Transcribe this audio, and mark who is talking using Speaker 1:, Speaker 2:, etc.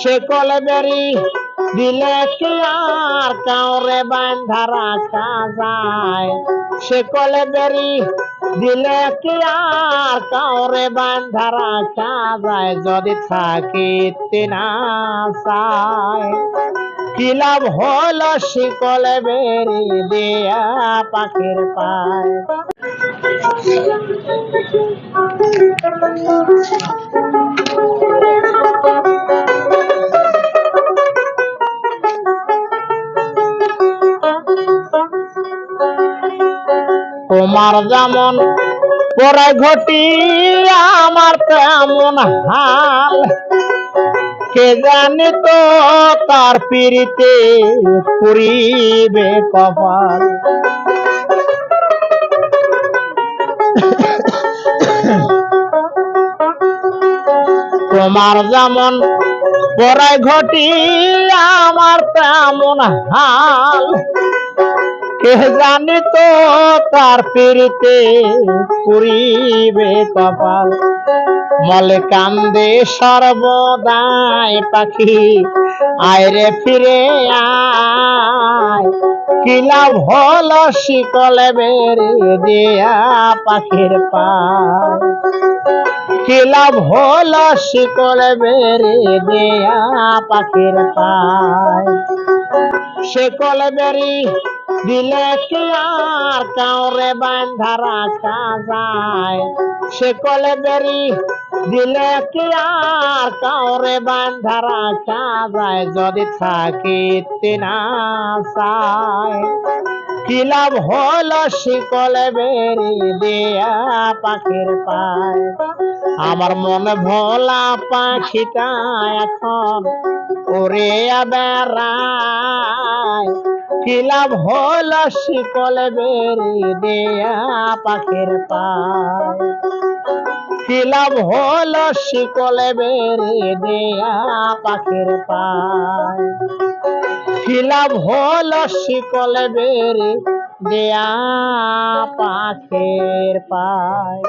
Speaker 1: সে বেরি দিলে কি আর কাউরে বান্ধা রাখা যায়। সে বেরি দিলে কি আর কাউরে বান্ধা রাখা যায়, যদি থাকিতে না চায়। কি লাভ হলো শিকলে বেরি দিয়া পাখির পায়? তোমার যেমন পরে ঘটি আমার তেমন হাল। কে জানি তো তার পিড়িতে পুরিবে কপাল। তোমার যেমন পরে ঘটি আমার তেমন হাল। কে জানি তো তার পিড়িতে পুরিবে কপাল। মলে কান্দে সর্বদাই পাখি, আয়রে ফিরে কিলা ভল শিকলে বেরে দিয়া পাখির পায় কিলা ভল শিকলে বেরে দিয়া পাখির পায় শিকল বেরি দিলে কি আর কাউরে বান্ধা রাখা যায়। শিকলে বেরি দিলে কি আর কাউরে বান্ধা রাখা যায়। যদি থাকিতে না চায়, কি লাভ হলো শিকলে বেরি দিয়া পাখির পায়? আমার মনে ভোলা পাখিটা এখন ওরে বেড়ায় কি লাভ হলো শিকলে বেরি দিয়া পাখির পায় কি লাভ হলো শিকলে বেরি দিয়া পাখির পায় কি লাভ হলো শিকলে বেরি দেয়া পাখির পায়